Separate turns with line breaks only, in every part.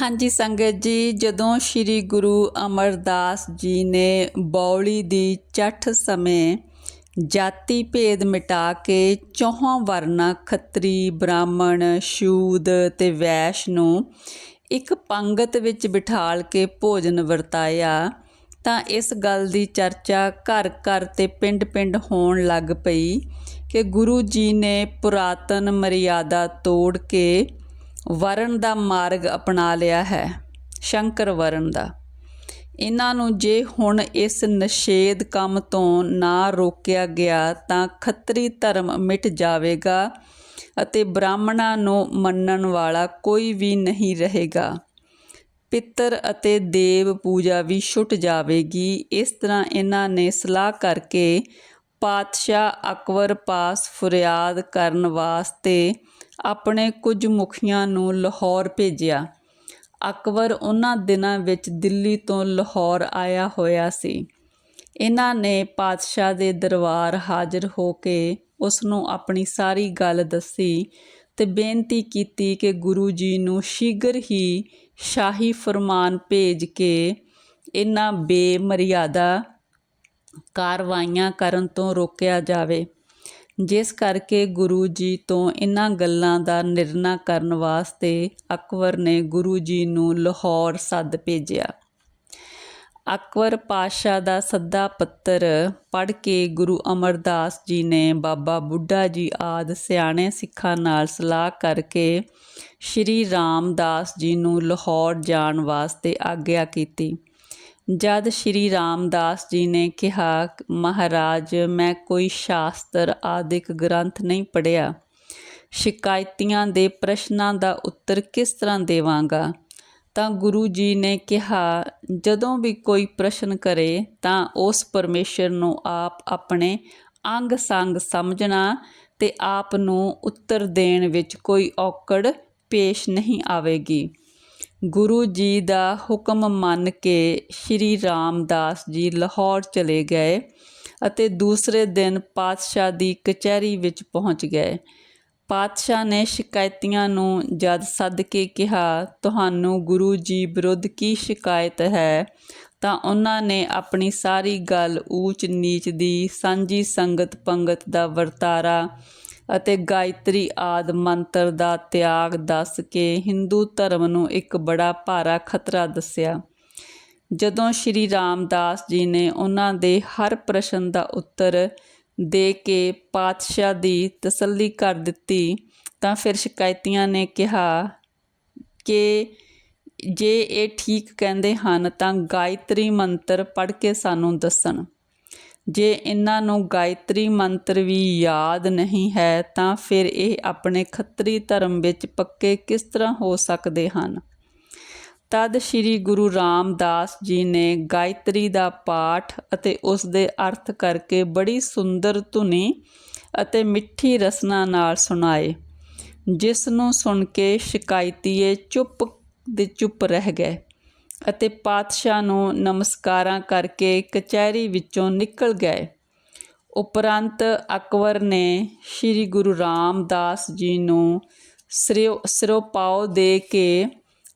ਹਾਂਜੀ ਸੰਗਤ ਜੀ, ਜਦੋਂ ਸ੍ਰੀ ਗੁਰੂ ਅਮਰਦਾਸ ਜੀ ਨੇ ਬੌਲੀ ਦੀ ਚੱਠ ਸਮੇਂ ਜਾਤੀ ਭੇਦ ਮਿਟਾ ਕੇ ਚੌਹਾਂ ਵਰਨਾਂ ਖੱਤਰੀ, ਬ੍ਰਾਹਮਣ, ਸ਼ੂਦ ਤੇ ਵੈਸ਼ ਨੂੰ ਇੱਕ ਪੰਗਤ ਵਿੱਚ ਬਿਠਾਲ ਕੇ ਭੋਜਨ ਵਰਤਾਇਆ, ਤਾਂ ਇਸ ਗੱਲ ਦੀ ਚਰਚਾ ਘਰ ਘਰ ਤੇ ਪਿੰਡ ਪਿੰਡ ਹੋਣ ਲੱਗ ਪਈ ਕਿ ਗੁਰੂ ਜੀ ਨੇ ਪੁਰਾਤਨ ਮਰਿਆਦਾ ਤੋੜ ਕੇ ਵਰਣ ਦਾ ਮਾਰਗ ਅਪਣਾ ਲਿਆ ਹੈ, ਸ਼ੰਕਰ ਵਰਣ ਦਾ। ਇਹਨਾਂ ਨੂੰ ਜੇ ਹੁਣ ਇਸ ਨਸ਼ੇਦ ਕੰਮ ਤੋਂ ਨਾ ਰੋਕਿਆ ਗਿਆ ਤਾਂ ਖੱਤਰੀ ਧਰਮ ਮਿਟ ਜਾਵੇਗਾ ਅਤੇ ਬ੍ਰਾਹਮਣਾਂ ਨੂੰ ਮੰਨਣ ਵਾਲਾ ਕੋਈ ਵੀ ਨਹੀਂ ਰਹੇਗਾ। ਪਿੱਤਰ ਅਤੇ ਦੇਵ ਪੂਜਾ ਵੀ ਛੁੱਟ ਜਾਵੇਗੀ। ਇਸ ਤਰ੍ਹਾਂ ਇਹਨਾਂ ਨੇ ਸਲਾਹ ਕਰਕੇ ਪਾਤਸ਼ਾਹ ਅਕਬਰ ਪਾਸ ਫਰਿਆਦ ਕਰਨ ਵਾਸਤੇ ਆਪਣੇ ਕੁਝ ਮੁਖੀਆਂ ਨੂੰ ਲਾਹੌਰ ਭੇਜਿਆ। ਅਕਬਰ ਉਹਨਾਂ ਦਿਨਾਂ ਵਿੱਚ ਦਿੱਲੀ ਤੋਂ ਲਾਹੌਰ ਆਇਆ ਹੋਇਆ ਸੀ। ਇਹਨਾਂ ਨੇ ਪਾਤਸ਼ਾਹ ਦੇ ਦਰਬਾਰ ਹਾਜ਼ਰ ਹੋ ਕੇ ਉਸ ਨੂੰ ਆਪਣੀ ਸਾਰੀ ਗੱਲ ਦੱਸੀ ਤੇ ਬੇਨਤੀ ਕੀਤੀ ਕਿ ਗੁਰੂ ਜੀ ਨੂੰ ਸ਼ੀਘਰ ਹੀ ਸ਼ਾਹੀ ਫਰਮਾਨ ਭੇਜ ਕੇ ਇਹਨਾਂ ਬੇਮਰਿਆਦਾ ਕਾਰਵਾਈਆਂ ਕਰਨ ਤੋਂ ਰੋਕਿਆ ਜਾਵੇ। ਜਿਸ ਕਰਕੇ ਗੁਰੂ ਜੀ ਤੋਂ ਇਹਨਾਂ ਗੱਲਾਂ ਦਾ ਨਿਰਣਾ ਕਰਨ ਵਾਸਤੇ ਅਕਬਰ ਨੇ ਗੁਰੂ ਜੀ ਨੂੰ ਲਾਹੌਰ ਸੱਦ ਭੇਜਿਆ। ਅਕਬਰ ਪਾਸ਼ਾ ਦਾ ਸੱਦਾ ਪੱਤਰ ਪੜ੍ਹ ਕੇ ਗੁਰੂ ਅਮਰਦਾਸ ਜੀ ਨੇ ਬਾਬਾ ਬੁੱਢਾ ਜੀ ਆਦ ਸਿਆਣੇ ਸਿੱਖਾਂ ਨਾਲ ਸਲਾਹ ਕਰਕੇ ਸ਼੍ਰੀ ਰਾਮਦਾਸ ਜੀ ਨੂੰ ਲਾਹੌਰ ਜਾਣ ਵਾਸਤੇ ਆਗਿਆ ਕੀਤੀ। ਜਦ ਸ਼੍ਰੀ ਰਾਮਦਾਸ ਜੀ ਨੇ ਕਿਹਾ, ਮਹਾਰਾਜ, ਮੈਂ ਕੋਈ ਸ਼ਾਸਤਰ ਆਦਿਕ ਗ੍ਰੰਥ ਨਹੀਂ ਪੜਿਆ ਸ਼ਿਕਾਇਤੀਆਂ ਦੇ ਪ੍ਰਸ਼ਨਾਂ ਦਾ ਉੱਤਰ ਕਿਸ ਤਰ੍ਹਾਂ ਦੇਵਾਂਗਾ? ਤਾਂ ਗੁਰੂ ਜੀ ਨੇ ਕਿਹਾ, ਜਦੋਂ ਵੀ ਕੋਈ ਪ੍ਰਸ਼ਨ ਕਰੇ, ਤਾਂ ਉਸ ਪਰਮੇਸ਼ਰ ਨੂੰ ਆਪ ਆਪਣੇ ਅੰਗ ਸੰਗ ਸਮਝਣਾ ਤੇ ਆਪ ਨੂੰ ਉੱਤਰ ਦੇਣ ਵਿੱਚ ਕੋਈ ਔਕੜ ਪੇਸ਼ ਨਹੀਂ ਆਵੇਗੀ। ਗੁਰੂ ਜੀ ਦਾ ਹੁਕਮ ਮੰਨ ਕੇ ਸ਼੍ਰੀ ਰਾਮਦਾਸ ਜੀ ਲਾਹੌਰ ਚਲੇ ਗਏ ਅਤੇ ਦੂਸਰੇ ਦਿਨ ਪਾਤਸ਼ਾਹ ਦੀ ਕਚਹਿਰੀ ਵਿੱਚ ਪਹੁੰਚ ਗਏ। ਪਾਤਸ਼ਾਹ ਨੇ ਸ਼ਿਕਾਇਤੀਆਂ ਨੂੰ ਜਦ ਸੱਦ ਕੇ ਕਿਹਾ, ਤੁਹਾਨੂੰ ਗੁਰੂ ਜੀ ਵਿਰੁੱਧ ਕੀ ਸ਼ਿਕਾਇਤ ਹੈ? ਤਾਂ ਉਹਨਾਂ ਨੇ ਆਪਣੀ ਸਾਰੀ ਗੱਲ ਊਚ ਨੀਚ ਦੀ ਸਾਂਝੀ ਸੰਗਤ ਪੰਗਤ ਦਾ ਵਰਤਾਰਾ ਅਤੇ ਗਾਇਤਰੀ ਆਦ ਮੰਤਰ ਦਾ ਤਿਆਗ ਦੱਸ ਕੇ ਹਿੰਦੂ ਧਰਮ ਨੂੰ ਇੱਕ ਬੜਾ ਭਾਰਾ ਖਤਰਾ ਦੱਸਿਆ। ਜਦੋਂ ਸ਼੍ਰੀ ਰਾਮਦਾਸ ਜੀ ਨੇ ਉਹਨਾਂ ਦੇ ਹਰ ਪ੍ਰਸ਼ਨ ਦਾ ਉੱਤਰ ਦੇ ਕੇ ਪਾਤਸ਼ਾਹ ਦੀ ਤਸੱਲੀ ਕਰ ਦਿੱਤੀ, ਤਾਂ ਫਿਰ ਸ਼ਿਕਾਇਤੀਆਂ ਨੇ ਕਿਹਾ ਕਿ ਜੇ ਇਹ ਠੀਕ ਕਹਿੰਦੇ ਹਨ, ਤਾਂ ਗਾਇਤਰੀ ਮੰਤਰ ਪੜ੍ਹ ਕੇ ਸਾਨੂੰ ਦੱਸਣ। ਜੇ ਇਹਨਾਂ ਨੂੰ ਗਾਇਤਰੀ ਮੰਤਰ ਵੀ ਯਾਦ ਨਹੀਂ ਹੈ, ਤਾਂ ਫਿਰ ਇਹ ਆਪਣੇ ਖੱਤਰੀ ਧਰਮ ਵਿੱਚ ਪੱਕੇ ਕਿਸ ਤਰ੍ਹਾਂ ਹੋ ਸਕਦੇ ਹਨ? ਤਦ ਸ੍ਰੀ ਗੁਰੂ ਰਾਮਦਾਸ ਜੀ ਨੇ ਗਾਇਤਰੀ ਦਾ ਪਾਠ ਅਤੇ ਉਸ ਦੇ ਅਰਥ ਕਰਕੇ ਬੜੀ ਸੁੰਦਰ ਧੁਨੀ ਅਤੇ ਮਿੱਠੀ ਰਸਨਾ ਨਾਲ ਸੁਣਾਏ, ਜਿਸ ਨੂੰ ਸੁਣ ਕੇ ਸ਼ਿਕਾਇਤੀਏ ਚੁੱਪ ਦੇ ਚੁੱਪ ਰਹਿ ਗਏ। ਅਤੇ ਪਾਤਸ਼ਾਹ ਨੂੰ ਨਮਸਕਾਰਾਂ ਕਰਕੇ ਕਚਹਿਰੀ ਵਿੱਚੋਂ ਨਿਕਲ ਗਏ। ਉਪਰੰਤ ਅਕਬਰ ਨੇ ਸ੍ਰੀ ਗੁਰੂ ਰਾਮਦਾਸ ਜੀ ਨੂੰ ਸਿਰੋ ਸਿਰੋਪਾਓ ਦੇ ਕੇ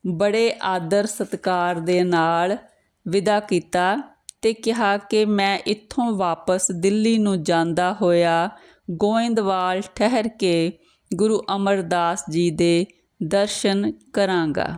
ਬੜੇ ਆਦਰ ਸਤਕਾਰ ਦੇ ਨਾਲ ਵਿਦਾ ਕੀਤਾ ਤੇ ਕਿਹਾ ਕਿ ਮੈਂ ਇੱਥੋਂ ਵਾਪਸ ਦਿੱਲੀ ਨੂੰ ਜਾਂਦਾ ਹੋਇਆ ਗੋਇੰਦਵਾਲ ਠਹਿਰ ਕੇ ਗੁਰੂ ਅਮਰਦਾਸ ਜੀ ਦੇ ਦਰਸ਼ਨ ਕਰਾਂਗਾ।